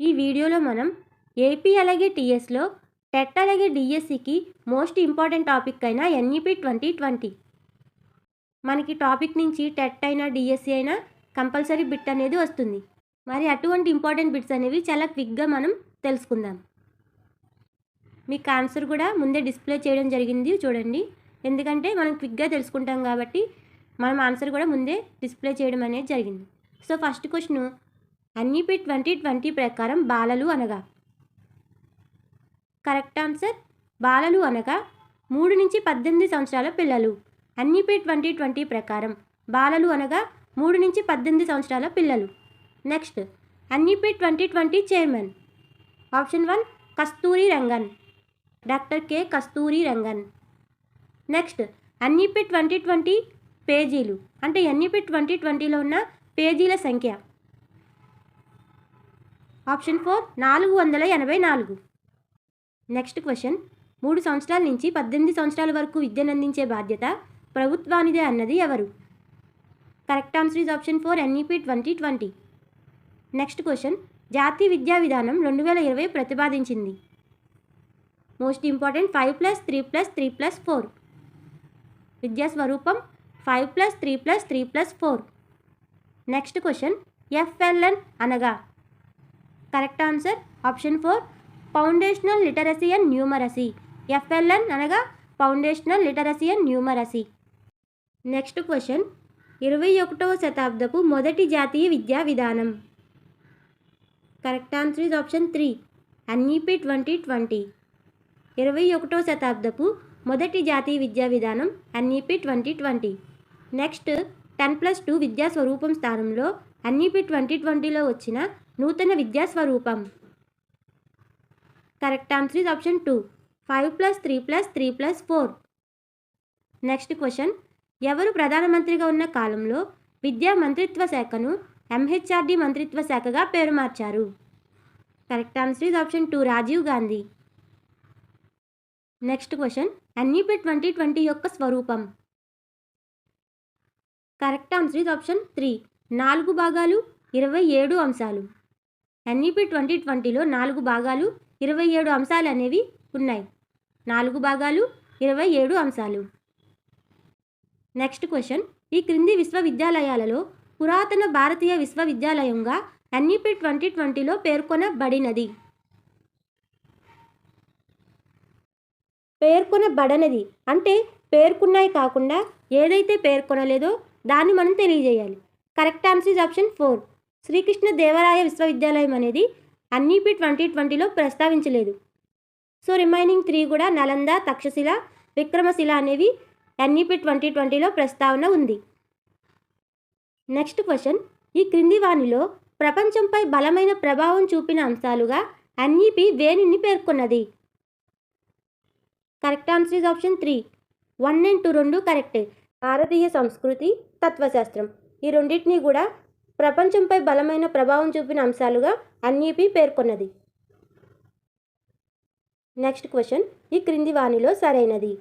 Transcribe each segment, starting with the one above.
ఈ వీడియోలో మనం ఏపీ అలాగే టీఎస్లో టెట్ అలాగే డిఎస్సికి మోస్ట్ ఇంపార్టెంట్ టాపిక్ అయిన ఎన్ఈపి ట్వంటీ ట్వంటీ మనకి టాపిక్ నుంచి టెట్ అయినా డిఎస్సి అయినా కంపల్సరీ బిట్ అనేది వస్తుంది. మరి అటువంటి ఇంపార్టెంట్ బిట్స్ అనేవి చాలా క్విక్గా మనం తెలుసుకుందాం. మీకు ఆన్సర్ కూడా ముందే డిస్ప్లే చేయడం జరిగింది చూడండి. ఎందుకంటే మనం క్విక్గా తెలుసుకుంటాం కాబట్టి మనం ఆన్సర్ కూడా ముందే డిస్ప్లే చేయడం అనేది జరిగింది. So first question NEP twenty twenty ప్రకారం బాలలు అనగా. Correct answer? బాలలు అనగా మూడు నుంచి పద్దెనిమిది సంవత్సరాల పిల్లలు. అన్నిపి ట్వంటీ ట్వంటీ ప్రకారం బాలలు అనగా మూడు నుంచి పద్దెనిమిది సంవత్సరాల పిల్లలు. Next NEP twenty twenty chairman. Option one Kasturi Rangan. Doctor K Kasturi Rangan. Next NEP twenty twenty పేజీలు. అంటే ఎన్ఈపి ట్వంటీ ట్వంటీలో ఉన్న పేజీల సంఖ్య. ఆప్షన్ ఫోర్ నాలుగు వందల ఎనభై నాలుగు. నెక్స్ట్ క్వశ్చన్ మూడు సంవత్సరాల నుంచి పద్దెనిమిది సంవత్సరాల వరకు విద్యను అందించే బాధ్యత ప్రభుత్వానిదే అన్నది ఎవరు? Correct answer is option four NEP twenty twenty. Next question జాతీయ విద్యా విధానం రెండు వేల ఇరవై ప్రతిపాదించింది. Most important five plus three plus three plus four. విద్యా స్వరూపం five plus three plus three plus four. Next question FLN అనగా correct answer option four foundational literacy and numeracy. FLN అనగా foundational literacy and numeracy. Next question ఇరవై ఒకటవ శతాబ్దపు మొదటి జాతీయ విద్యా విధానం. Correct answer is option three NEP twenty twenty. ఇరవై ఒకటవ శతాబ్దపు మొదటి జాతీయ విద్యా విధానం NEP twenty twenty. Next ten plus two విద్యా స్వరూపం స్థానంలో అన్నిపి ట్వంటీ ట్వంటీలో వచ్చిన నూతన విద్యా స్వరూపం correct answer is option two. Five plus three plus three plus four. Next question. ఎవరు ప్రధానమంత్రిగా ఉన్న కాలంలో విద్యా మంత్రిత్వ శాఖను ఎంహెచ్ఆర్డి మంత్రిత్వ శాఖగా పేరు మార్చారు? Correct answer is option two Rajiv Gandhi. Next question. NEP twenty twenty యొక్క స్వరూపం. Correct answer is option three. నాలుగు భాగాలు ఇరవై ఏడు అంశాలు. ఎన్ఈపి ట్వంటీ ట్వంటీలో నాలుగు భాగాలు ఇరవై ఏడు అంశాలు అనేవి ఉన్నాయి. నాలుగు భాగాలు ఇరవై ఏడు అంశాలు. Next question. ఈ క్రింది విశ్వవిద్యాలయాలలో పురాతన భారతీయ విశ్వవిద్యాలయంగా ఎన్ఈపి ట్వంటీ ట్వంటీలో పేర్కొనబడినది. పేర్కొనబడనది అంటే పేర్కొన్నాయి కాకుండా ఏదైతే పేర్కొనలేదో దాన్ని మనం తెలియజేయాలి. Correct answer is option four. Srikrishna Devaraya విశ్వవిద్యాలయం అనేది అన్నిపి ట్వంటీ ట్వంటీలో ప్రస్తావించలేదు. సో రిమైనింగ్ త్రీ కూడా నలంద తక్షశిల విక్రమశిల అనేవి ఎన్ఈపి ట్వంటీ ట్వంటీలో ప్రస్తావన ఉంది. Next question. ఈ క్రింది వాణిలో ప్రపంచంపై బలమైన ప్రభావం చూపిన అంశాలుగా ఎన్ఈపి వేణిని పేర్కొన్నది. Correct answer is option three. One and two రెండు కరెక్ట్. భారతీయ సంస్కృతి తత్వశాస్త్రం. ఈ రెండింటినీ కూడా ప్రపంచంపై బలమైన ప్రభావం చూపిన అంశాలుగా అన్ఈపి పేర్కొన్నది. Next question. ఈ క్రింది వాణిలో సరైనది.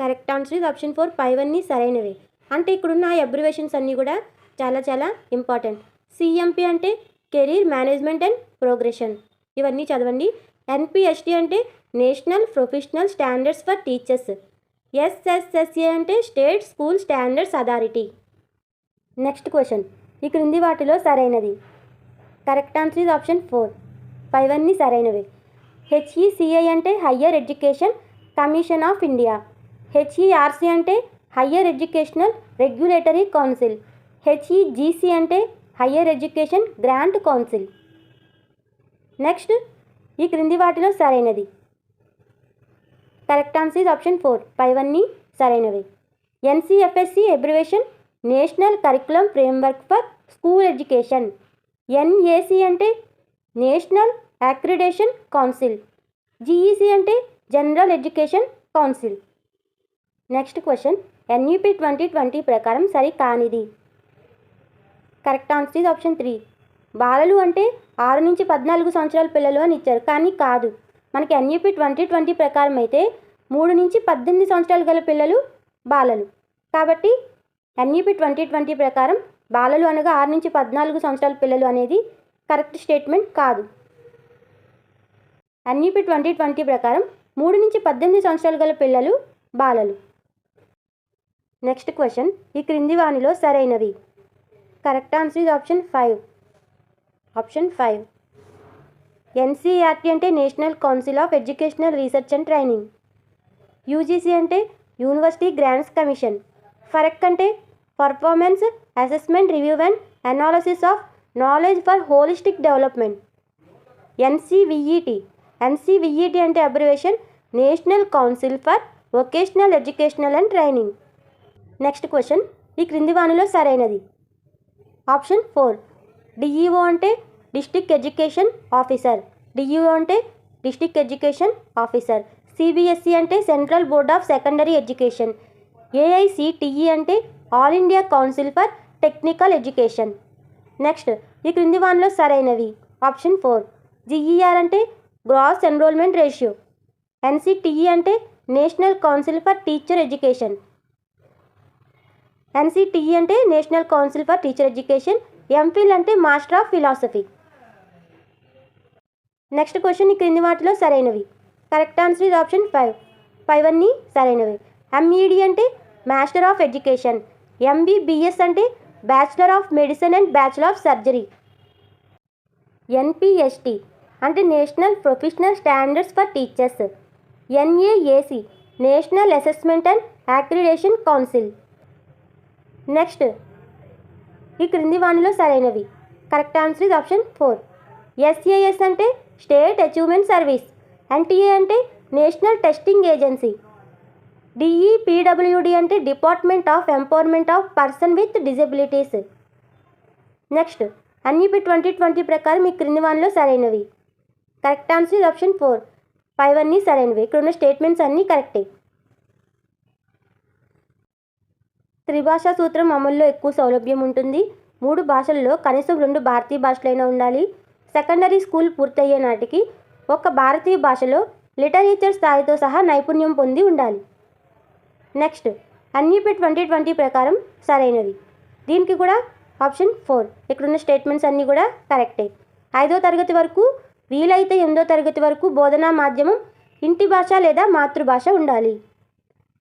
కరెక్ట్ ఆన్సర్ ఇది ఆప్షన్ ఫోర్. ఫైవ్ అన్నీ సరైనవే. అంటే ఇక్కడున్న అబ్రివేషన్స్ అన్నీ కూడా చాలా చాలా ఇంపార్టెంట్. సిఎంపి అంటే కెరీర్ మేనేజ్మెంట్ అండ్ ప్రోగ్రెషన్. ఇవన్నీ చదవండి. ఎన్పిఎస్టి అంటే national professional standards for teachers. SSSA అంటే state school standards authority. Next question ఈ క్రింది వాటిలో సరైనది. Correct answer is option four పైవన్నీ సరైనవి. హెచ్ఈసిఐ అంటే higher education commission of India HERC అంటే higher educational regulatory council HEGC అంటే higher education grant council next ఈ క్రింది వాటిలో సరైనది. Correct answer is option four పైవన్నీ సరైనవి. NCFSC abbreviation national curriculum framework for school education. NAC అంటే నేషనల్ అక్రిడేషన్ కౌన్సిల్. జీఈసి అంటే general education council. Next question. NEP twenty twenty ప్రకారం సరి కానిది correct answer is option three. బాలలు అంటే ఆరు నుంచి పద్నాలుగు సంవత్సరాల పిల్లలు అని ఇచ్చారు కానీ కాదు. మనకి ఎన్ఈపి ట్వంటీ ట్వంటీ ప్రకారం అయితే మూడు నుంచి పద్దెనిమిది సంవత్సరాలు గల పిల్లలు బాలలు. కాబట్టి ఎన్ఈపి ట్వంటీ ట్వంటీ ప్రకారం బాలలు అనగా ఆరు నుంచి పద్నాలుగు సంవత్సరాల పిల్లలు అనేది కరెక్ట్ స్టేట్మెంట్ కాదు. ఎన్ఈపి ట్వంటీ ట్వంటీ ప్రకారం మూడు నుంచి పద్దెనిమిది సంవత్సరాలు గల పిల్లలు బాలలు. నెక్స్ట్ క్వశ్చన్ ఈ క్రింది వానిలో సరైనవి. Correct answer is option five option five NCERT అంటే national council of educational research and training UGC అంటే యూనివర్సిటీ గ్రాంట్స్ కమిషన్ ఫరక్ అంటే performance assessment review and analysis of knowledge for holistic development NCVET NCVET అంటే abbreviation national council for vocational educational and training next question ఈ క్రింది వానిలో సరైనది. Option four DEO అంటే district education officer DEO అంటే district education officer CBSE అంటే central board of secondary education AICTE అంటే all India council for technical education next ఈ క్రింది వానిలో సరైనవి. ఆప్షన్ ఫోర్ జిఈఆర్ అంటే గ్రాస్ ఎన్రోల్మెంట్ రేషియో ఎన్సిటిఈ అంటే national council for teacher education NCTE అంటే national council for teacher education MPhil అంటే master of philosophy next question ఈ క్రింది వాటిలో సరైనవి. కరెక్ట్ ఆన్సర్ ఇది ఆప్షన్ ఫైవ్ ఫైవ్ అన్నీ సరైనవి. ఎంఈడి అంటే మాస్టర్ ఆఫ్ ఎడ్యుకేషన్ ఎంబీబీఎస్ అంటే bachelor of medicine and bachelor of surgery NPST అంటే national professional standards for teachers NAAC national assessment and accreditation council next ఈ క్రింది వాణిలో సరైనవి. Correct answer is option four SAS అంటే state achievement service NTA అంటే national testing agency DEPWD అంటే department of empowerment of person with disabilities next NEP twenty twenty ప్రకారం ఈ క్రింది వానిలో సరైనవి. Correct answer is option four five అన్నీ సరైనవి. ఇక్కడ ఉన్న స్టేట్మెంట్స్ అన్నీ కరెక్టే త్రిభాషా సూత్రం అమల్లో ఎక్కువ సౌలభ్యం ఉంటుంది. మూడు భాషల్లో కనీసం రెండు భారతీయ భాషలైనా ఉండాలి. సెకండరీ స్కూల్ పూర్తయ్యే నాటికి ఒక భారతీయ భాషలో లిటరేచర్ స్థాయితో సహా నైపుణ్యం పొంది ఉండాలి. నెక్స్ట్ అన్నిపి ట్వంటీ ట్వంటీ ప్రకారం సరైనవి దీనికి కూడా ఆప్షన్ ఫోర్. ఇక్కడున్న స్టేట్మెంట్స్ అన్నీ కూడా కరెక్టే. ఐదో తరగతి వరకు వీలైతే ఎనిమిదో తరగతి వరకు బోధనా మాధ్యమం ఇంటి భాష లేదా మాతృభాష ఉండాలి.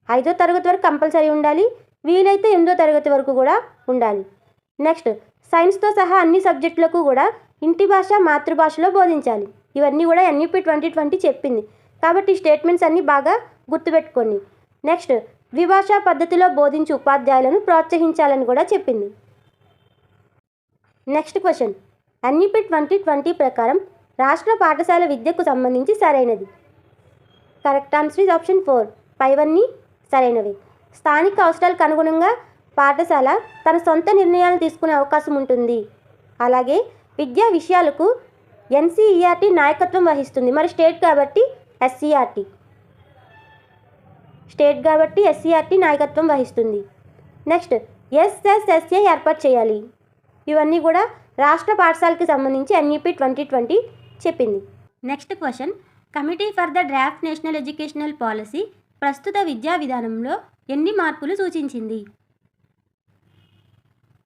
ఐదో తరగతి వరకు కంపల్సరీ ఉండాలి. వీలైతే ఎనిమిదో తరగతి వరకు కూడా ఉండాలి. నెక్స్ట్ సైన్స్తో సహా అన్ని సబ్జెక్టులకు కూడా ఇంటి భాష మాతృభాషలో బోధించాలి. ఇవన్నీ కూడా ఎన్యూపీ ట్వంటీ ట్వంటీ చెప్పింది. కాబట్టి స్టేట్మెంట్స్ అన్నీ బాగా గుర్తుపెట్టుకోండి. నెక్స్ట్ ద్విభాషా పద్ధతిలో బోధించే ఉపాధ్యాయులను ప్రోత్సహించాలని కూడా చెప్పింది. Next question. NEP twenty twenty ప్రకారం రాష్ట్ర పాఠశాల విద్యకు సంబంధించి సరైనది. Correct answer is option four. Five సరైనవి. స్థానిక అవసరాలకు అనుగుణంగా పాఠశాల తన సొంత నిర్ణయాలు తీసుకునే అవకాశం ఉంటుంది. అలాగే విద్యా విషయాలకు ఎన్సీఈఆర్టీ నాయకత్వం వహిస్తుంది. మరి స్టేట్ కాబట్టి ఎస్సీఆర్టీ స్టేట్ కాబట్టి ఎస్సీఆర్టీ నాయకత్వం వహిస్తుంది. నెక్స్ట్ ఎస్ఎస్ఎస్ఏ ఏర్పాటు చేయాలి. ఇవన్నీ కూడా రాష్ట్ర పాఠశాలకి సంబంధించి ఎన్ఈపి ట్వంటీ ట్వంటీ చెప్పింది. Next question committee for the draft national educational policy ప్రస్తుత విద్యా విధానంలో ఎన్ని మార్పులు సూచించింది?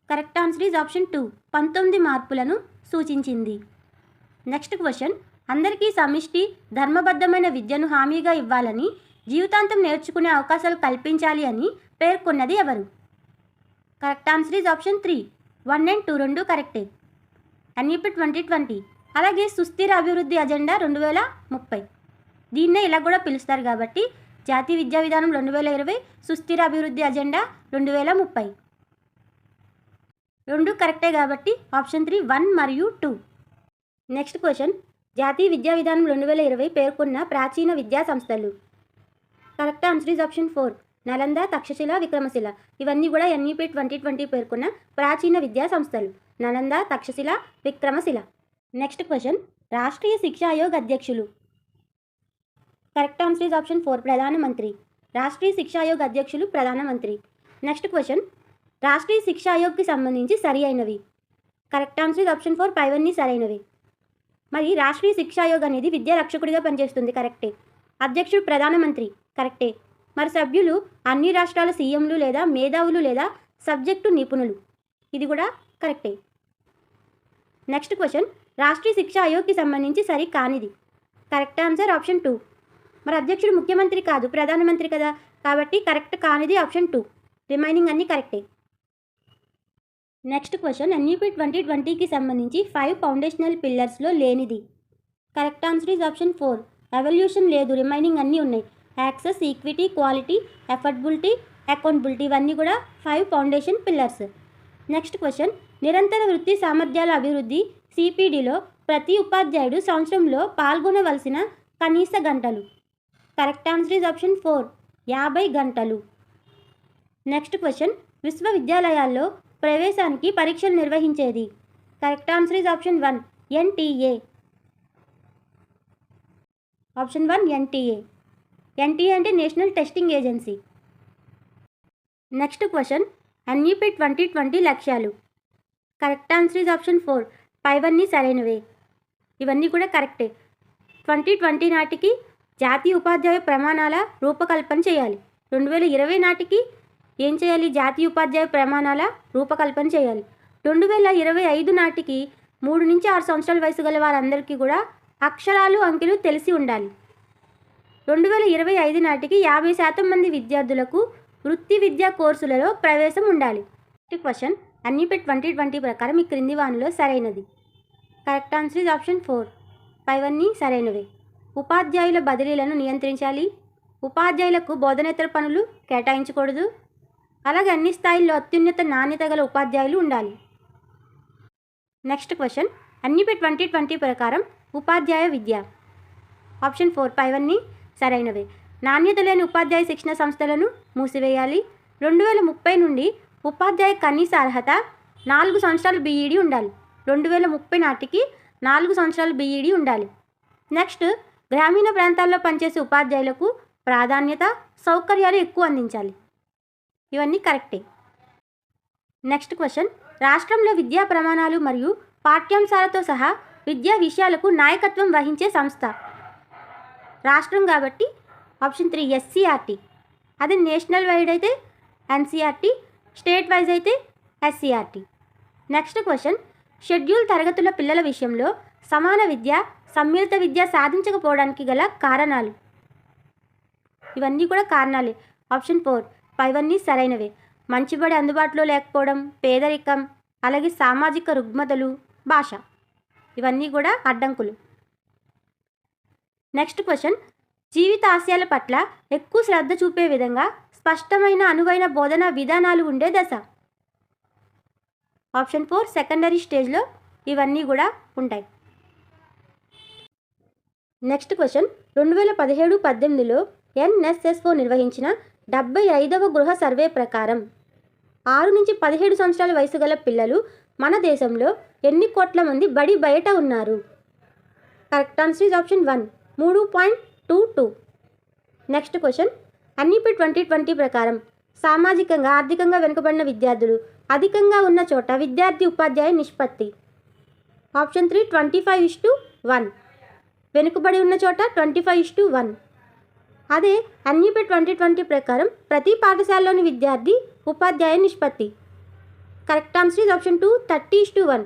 Correct answer is option two పంతొమ్మిది మార్పులను సూచించింది. నెక్స్ట్ క్వశ్చన్ అందరికీ సమిష్టి ధర్మబద్ధమైన విద్యను హామీగా ఇవ్వాలని జీవితాంతం నేర్చుకునే అవకాశాలు కల్పించాలి అని పేర్కొన్నది ఎవరు? Correct answer is option three. One and two రెండు కరెక్టే. NEP twenty twenty. అలాగే సుస్థిర అభివృద్ధి అజెండా రెండు వేల ముప్పై. దీన్నే ఇలా కూడా పిలుస్తారు కాబట్టి జాతీయ విద్యా విధానం రెండు వేల ఇరవై సుస్థిర అభివృద్ధి అజెండా రెండు వేల ముప్పై. రెండు కరెక్టే కాబట్టి ఆప్షన్ త్రీ వన్ మరియు టూ. Next question. జాతీయ విద్యా విధానం రెండు వేల ఇరవై పేర్కొన్న ప్రాచీన విద్యా సంస్థలు. Correct answer is option four Nalanda Takshashila Vikramashila. ఇవన్నీ కూడా ఎన్ఈపీ ట్వంటీ ట్వంటీ పేర్కొన్న ప్రాచీన విద్యా సంస్థలు. నలంద తక్షశిల విక్రమశిల. నెక్స్ట్ క్వశ్చన్ రాష్ట్రీయ శిక్షా ఆయోగ్ అధ్యక్షులు. Correct answer is option four ప్రధానమంత్రి రాష్ట్రీయ శిక్షా ఆయోగ్ అధ్యక్షులు ప్రధానమంత్రి నెక్స్ట్ క్వశ్చన్ రాష్ట్రీయ శిక్షా ఆయోగ్కి సంబంధించి సరి అయినవి correct answer is option four పైవన్నీ సరైనవి. మరి రాష్ట్రీయ శిక్షా ఆయోగ్ అనేది విద్యా రక్షకుడిగా పనిచేస్తుంది కరెక్టే అధ్యక్షుడు ప్రధానమంత్రి కరెక్టే. మరి సభ్యులు అన్ని రాష్ట్రాల సీఎంలు లేదా మేధావులు లేదా సబ్జెక్టు నిపుణులు. ఇది కూడా కరెక్టే. Next question. రాష్ట్రీయ శిక్షా ఆయోగ్కి సంబంధించి సరి కానిది. Correct answer option two. మరి అధ్యక్షుడు ముఖ్యమంత్రి కాదు ప్రధానమంత్రి కదా. కాబట్టి కరెక్ట్ కానిది ఆప్షన్ టూ. రిమైనింగ్ అన్నీ కరెక్టే. Next question. ఎన్యూపీ ట్వంటీ ట్వంటీకి సంబంధించి ఫైవ్ ఫౌండేషనల్ పిల్లర్స్లో లేనిది. Correct answer is option four. Evolution లేదు రిమైనింగ్ అన్నీ ఉన్నాయి. Access equity quality affordability accountability ఇవన్నీ కూడా five foundation pillars. Next question. నిరంతర వృత్తి సామర్థ్యాల అభివృద్ధి సిపిడిలో ప్రతి ఉపాధ్యాయుడు సంవత్సరంలో పాల్గొనవలసిన కనీస గంటలు. Correct answer is option four. యాభై గంటలు. Next question. విశ్వవిద్యాలయాల్లో ప్రవేశానికి పరీక్షలు నిర్వహించేది. Correct answer is option one. NTA option one NTA NTA అంటే national testing agency. Next question NEP twenty twenty లక్ష్యాలు. Correct answer is option four. పైవన్నీ సరైనవే. ఇవన్నీ కూడా కరెక్టే. ట్వంటీ ట్వంటీ నాటికి జాతీయ ఉపాధ్యాయ ప్రమాణాల రూపకల్పన చేయాలి. రెండు వేల ఇరవై నాటికి ఏం చేయాలి? జాతీయ ఉపాధ్యాయ ప్రమాణాల రూపకల్పన చేయాలి. రెండు వేల ఇరవై ఐదు నాటికి మూడు నుంచి ఆరు సంవత్సరాల వయసు గల వారందరికీ కూడా అక్షరాలు అంకెలు తెలిసి ఉండాలి. రెండు వేల ఇరవై ఐదు నాటికి యాభై శాతం మంది విద్యార్థులకు వృత్తి విద్యా కోర్సులలో ప్రవేశం ఉండాలి. క్వశ్చన్ అన్నిపెట్ ట్వంటీ ట్వంటీ ప్రకారం ఈ క్రింది వానిలో సరైనది. Correct answer is option four పైవన్నీ సరైనవే. ఉపాధ్యాయుల బదిలీలను నియంత్రించాలి. ఉపాధ్యాయులకు బోధనేతర పనులు కేటాయించకూడదు. అలాగే అన్ని స్థాయిల్లో అత్యున్నత నాణ్యత గల ఉపాధ్యాయులు ఉండాలి. Next question NEP twenty twenty ప్రకారం ఉపాధ్యాయ విద్య. ఆప్షన్ ఫోర్ పైవన్నీ సరైనవే. నాణ్యత లేని ఉపాధ్యాయ శిక్షణ సంస్థలను మూసివేయాలి. రెండు వేల ముప్పై నుండి ఉపాధ్యాయ కనీస అర్హత నాలుగు సంవత్సరాలు బీఈడి ఉండాలి. రెండు వేల ముప్పై నాటికి నాలుగు సంవత్సరాలు బీఈడి ఉండాలి. నెక్స్ట్ గ్రామీణ ప్రాంతాల్లో పనిచేసే ఉపాధ్యాయులకు ప్రాధాన్యత సౌకర్యాలు ఎక్కువ అందించాలి. ఇవన్నీ కరెక్టే. Next question. రాష్ట్రంలో విద్యా ప్రమాణాలు మరియు పాఠ్యాంశాలతో సహా విద్యా విషయాలకు నాయకత్వం వహించే సంస్థ. రాష్ట్రం కాబట్టి ఆప్షన్ త్రీ ఎస్సీఆర్టీ. అదే నేషనల్ వైడ్ అయితే ఎన్సీఆర్టీ స్టేట్ వైజ్ అయితే ఎస్సీఆర్టీ. Next question. షెడ్యూల్ తరగతుల పిల్లల విషయంలో సమాన విద్య సమ్మిళిత విద్య సాధించకపోవడానికి గల కారణాలు. ఇవన్నీ కూడా కారణాలే. Option four. పైవన్నీ సరైనవే. మంచిబడి అందుబాటులో లేకపోవడం పేదరికం అలాగే సామాజిక రుగ్మతలు భాష. ఇవన్నీ కూడా అడ్డంకులు. నెక్స్ట్ క్వశ్చన్ జీవిత ఆశయాల పట్ల ఎక్కువ శ్రద్ధ చూపే విధంగా స్పష్టమైన అనువైన బోధన విధానాలు ఉండే దశ. ఆప్షన్ ఫోర్ సెకండరీ స్టేజ్లో ఇవన్నీ కూడా ఉంటాయి. నెక్స్ట్ క్వశ్చన్ రెండు వేల పదిహేడు పద్దెనిమిదిలో ఎన్ఎస్ఎస్ఓ నిర్వహించిన డెబ్బై ఐదవ గృహ సర్వే ప్రకారం ఆరు నుంచి పదిహేడు సంవత్సరాల వయసు గల పిల్లలు మన దేశంలో ఎన్ని కోట్ల మంది బడి బయట ఉన్నారు? Correct answer is option one మూడు point two two next question NEP twenty twenty ప్రకారం సామాజికంగా ఆర్థికంగా వెనుకబడిన విద్యార్థులు అధికంగా ఉన్న చోట విద్యార్థి ఉపాధ్యాయ నిష్పత్తి. Option three twenty five is to one వెనుకబడి ఉన్న చోట twenty five is to one అదే అన్నిపి ట్వంటీ ట్వంటీ ప్రకారం ప్రతి పాఠశాలలోని విద్యార్థి ఉపాధ్యాయ నిష్పత్తి. Correct answer is option two thirty is to one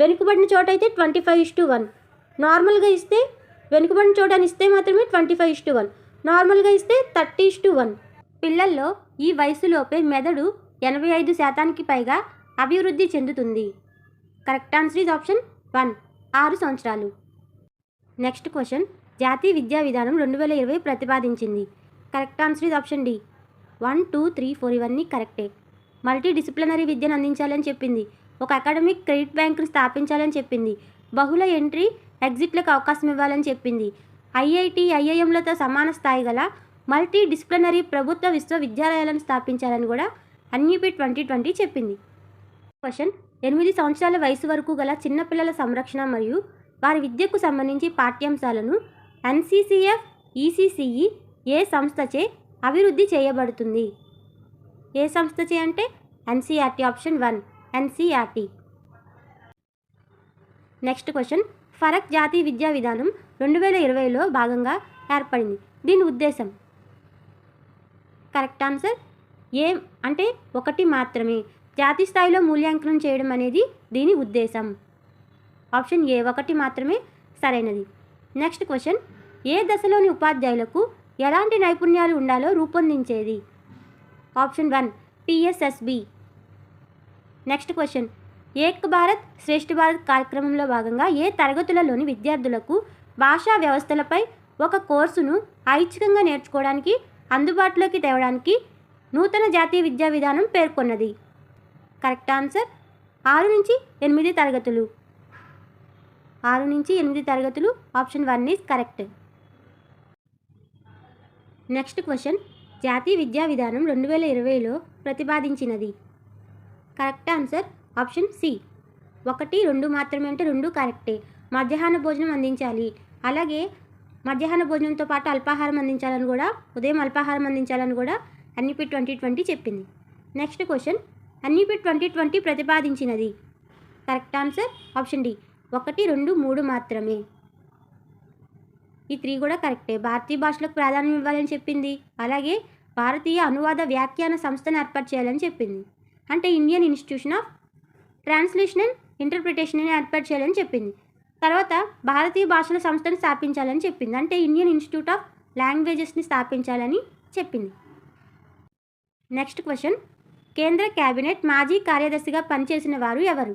వెనుకబడిన చోట అయితే twenty five is to one నార్మల్గా ఇస్తే వెనుకబడిన చోట ఇస్తే మాత్రమే ట్వంటీ ఫైవ్ ఇస్టు వన్. నార్మల్గా ఇస్తే థర్టీ ఇస్టు వన్. పిల్లల్లో ఈ వయసులోపే మెదడు ఎనభై ఐదు శాతానికి పైగా అభివృద్ధి చెందుతుంది. Correct answer is option one ఆరు సంవత్సరాలు. నెక్స్ట్ క్వశ్చన్ జాతీయ విద్యా విధానం రెండు వేల ఇరవై ప్రతిపాదించింది. Correct answer is option D. One two three four ఇవన్నీ కరెక్టే. మల్టీ డిసిప్లినరీ విద్యను అందించాలని చెప్పింది. ఒక అకాడమిక్ క్రెడిట్ బ్యాంకును స్థాపించాలని చెప్పింది. బహుళ ఎంట్రీ ఎగ్జిట్లకు అవకాశం ఇవ్వాలని చెప్పింది. ఐఐటి ఐఐఎంలతో సమాన స్థాయి గల మల్టీ డిసిప్లినరీ ప్రభుత్వ విశ్వవిద్యాలయాలను స్థాపించాలని కూడా అన్యూపీ ట్వంటీ ట్వంటీ చెప్పింది. క్వశ్చన్ ఎనిమిది సంవత్సరాల వయసు వరకు గల చిన్నపిల్లల సంరక్షణ మరియు వారి విద్యకు సంబంధించి పాఠ్యాంశాలను ఎన్సీసీఎఫ్ ఈసీసీఈ ఏ సంస్థచే అభివృద్ధి చేయబడుతుంది? ఏ సంస్థచే అంటే NCERT option one NCERT. Next question PARAKH జాతీయ విద్యా విధానం రెండు వేల ఇరవైలో భాగంగా ఏర్పడింది. దీని ఉద్దేశం? Correct answer? ఏ అంటే ఒకటి మాత్రమే. జాతీయ స్థాయిలో మూల్యాంకనం చేయడం అనేది దీని ఉద్దేశం. ఆప్షన్ ఏ ఒకటి మాత్రమే సరైనది. Next question. ఏ దశలోని ఉపాధ్యాయులకు ఎలాంటి నైపుణ్యాలు ఉండాలో రూపొందించేది? Option one PSSB next question. Ek Bharat Shreshtha Bharat కార్యక్రమంలో భాగంగా ఏ తరగతులలోని విద్యార్థులకు భాషా వ్యవస్థలపై ఒక కోర్సును ఐచ్ఛికంగా నేర్చుకోవడానికి అందుబాటులోకి తేవడానికి నూతన జాతీయ విద్యా విధానం పేర్కొన్నది? కరెక్ట్ ఆన్సర్ ఆరు నుంచి ఎనిమిది తరగతులు. ఆరు నుంచి ఎనిమిది తరగతులు option one is correct. Next question జాతీయ విద్యా విధానం రెండు వేల ఇరవైలో ప్రతిపాదించినది. Correct answer option C. ఒకటి రెండు మాత్రమే అంటే రెండు కరెక్టే. మధ్యాహ్న భోజనం అందించాలి. అలాగే మధ్యాహ్న భోజనంతో పాటు అల్పాహారం అందించాలని కూడా ఉదయం అల్పాహారం అందించాలని కూడా అన్నిపి ట్వంటీ ట్వంటీ చెప్పింది. Next question. NEP twenty twenty ప్రతిపాదించినది. Correct answer option D. ఒకటి రెండు మూడు మాత్రమే. ఈ త్రీ కూడా కరెక్టే. భారతీయ భాషలకు ప్రాధాన్యం ఇవ్వాలని చెప్పింది. అలాగే భారతీయ అనువాద వ్యాఖ్యాన సంస్థను ఏర్పాటు చేయాలని చెప్పింది. అంటే Indian institution of translation and interpretation ఏర్పాటు చేయాలని చెప్పింది. తర్వాత భారతీయ భాషల సంస్థను స్థాపించాలని చెప్పింది. అంటే ఇండియన్ ఇన్స్టిట్యూట్ ఆఫ్ లాంగ్వేజెస్ని స్థాపించాలని చెప్పింది. Next question. కేంద్ర క్యాబినెట్ మాజీ కార్యదర్శిగా పనిచేసిన వారు ఎవరు?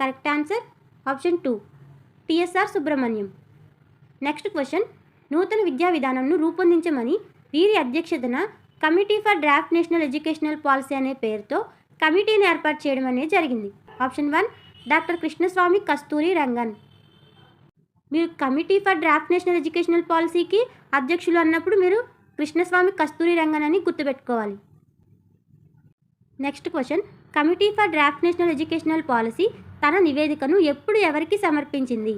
Correct answer option two TSR Subrahmanyam. Next question. నూతన విద్యా విధానంను రూపొందించమని వీరి అధ్యక్షతన committee for draft national educational policy అనే పేరుతో కమిటీని ఏర్పాటు చేయడం అనేది జరిగింది. Option one doctor Krishnaswamy Kasturi Rangan. మీరు committee for draft national educational పాలసీకి అధ్యక్షులు అన్నప్పుడు మీరు కృష్ణస్వామి కస్తూరి రంగన్ అని గుర్తుపెట్టుకోవాలి. Next question committee for draft national educational policy తన నివేదికను ఎప్పుడు ఎవరికి సమర్పించింది?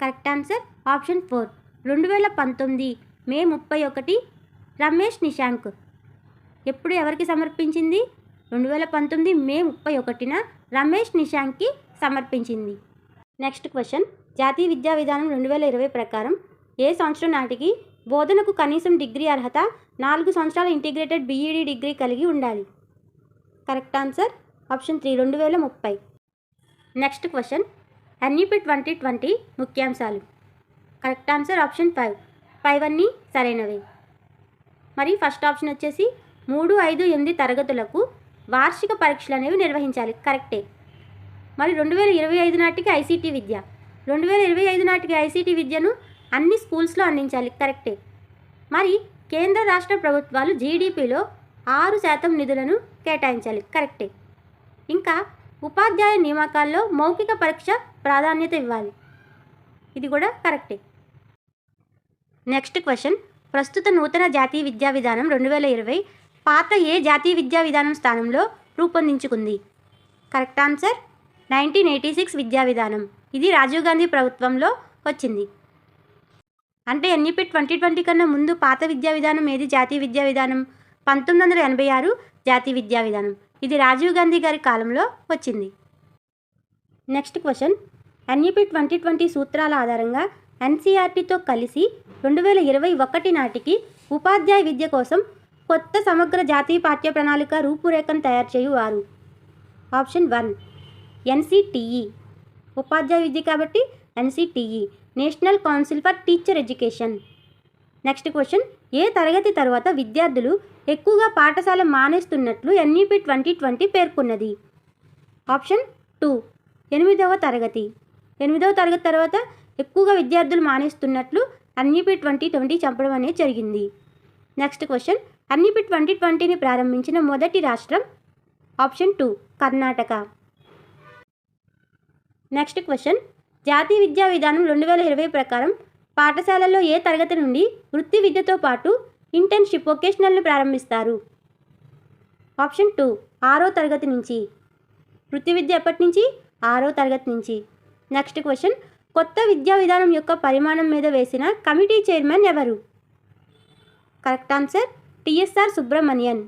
కరెక్ట్ ఆన్సర్ ఆప్షన్ ఫోర్ రెండు వేల పంతొమ్మిది మే ముప్పై ఒకటి రమేష్ నిశాంక్. ఎప్పుడు ఎవరికి సమర్పించింది? రెండు వేల పంతొమ్మిది మే ముప్పై ఒకటిన రమేష్ నిషాంక్కి సమర్పించింది. Next question. జాతీయ విద్యా విధానం రెండు వేల ఇరవై ప్రకారం ఏ సంవత్సరం నాటికి బోధనకు కనీసం డిగ్రీ అర్హత నాలుగు సంవత్సరాల ఇంటిగ్రేటెడ్ బీఈడీ డిగ్రీ కలిగి ఉండాలి? కరెక్ట్ ఆన్సర్ ఆప్షన్ త్రీ రెండు వేల ముప్పై. Next question. NEP twenty twenty ముఖ్యాంశాలు. Correct answer option five. Five అన్నీ సరైనవే. మరి ఫస్ట్ ఆప్షన్ వచ్చేసి మూడు ఐదు ఎనిమిది తరగతులకు వార్షిక పరీక్షలు అనేవి నిర్వహించాలి. కరెక్టే. మరి రెండు వేల ఇరవై ఐదు నాటికి ఐసీటీ విద్య. రెండు వేల ఇరవై ఐదు నాటికి ఐసీటీ విద్యను అన్ని స్కూల్స్లో అందించాలి. కరెక్టే. మరి కేంద్ర రాష్ట్ర ప్రభుత్వాలు జీడిపిలో ఆరు శాతం నిధులను కేటాయించాలి. కరెక్టే. ఇంకా ఉపాధ్యాయ నియామకాల్లో మౌఖిక పరీక్ష ప్రాధాన్యత ఇవ్వాలి. ఇది కూడా కరెక్టే. Next question. ప్రస్తుత నూతన జాతీయ విద్యా విధానం రెండు వేల ఇరవై పాత ఏ జాతీయ విద్యా విధానం స్థానంలో రూపొందించుకుంది? Correct answer nineteen eighty six విద్యా విధానం. ఇది రాజీవ్ గాంధీ ప్రభుత్వంలో వచ్చింది. అంటే ఎన్ఈపి ట్వంటీ ట్వంటీ కన్నా ముందు పాత విద్యా విధానం ఏది? జాతీయ విద్యా విధానం. పంతొమ్మిది వందల ఎనభై ఆరు జాతీయ విద్యా విధానం. ఇది రాజీవ్ గాంధీ గారి కాలంలో వచ్చింది. Next question. NEP twenty twenty సూత్రాల ఆధారంగా ఎన్సీఆర్టీతో కలిసి రెండు వేల ఇరవై ఒకటి నాటికి ఉపాధ్యాయ విద్య కోసం కొత్త సమగ్ర జాతీయ పాఠ్య ప్రణాళిక రూపురేఖను తయారు చేయువారు ఆప్షన్ వన్ ఎన్సిటిఈ ఉపాధ్యాయ విద్య కాబట్టి NCTE national council for teacher education. Next question ఏ తరగతి తర్వాత విద్యార్థులు ఎక్కువగా పాఠశాల మానేస్తున్నట్లు ఎన్ఈపి ట్వంటీ ట్వంటీ పేర్కొన్నది? ఆప్షన్ టూ ఎనిమిదవ తరగతి. ఎనిమిదవ తరగతి తర్వాత ఎక్కువగా విద్యార్థులు మానేస్తున్నట్లు ఎన్ఈపి ట్వంటీ ట్వంటీ చంపడం అనేది జరిగింది. నెక్స్ట్ క్వశ్చన్ అన్నిపి ట్వంటీ ట్వంటీని ప్రారంభించిన మొదటి రాష్ట్రం option two Karnataka. Next question. జాతీయ విద్యా విధానం రెండు వేల ఇరవై ప్రకారం పాఠశాలల్లో ఏ తరగతి నుండి వృత్తి విద్యతో పాటు ఇంటర్న్షిప్ వొకేషనల్ను ప్రారంభిస్తారు? ఆప్షన్ టూ ఆరో తరగతి నుంచి. వృత్తి విద్య ఎప్పటి నుంచి? ఆరో తరగతి నుంచి. Next question. కొత్త విద్యా విధానం యొక్క పరిమాణం మీద వేసిన కమిటీ చైర్మన్ ఎవరు? Correct answer TSR Subramanian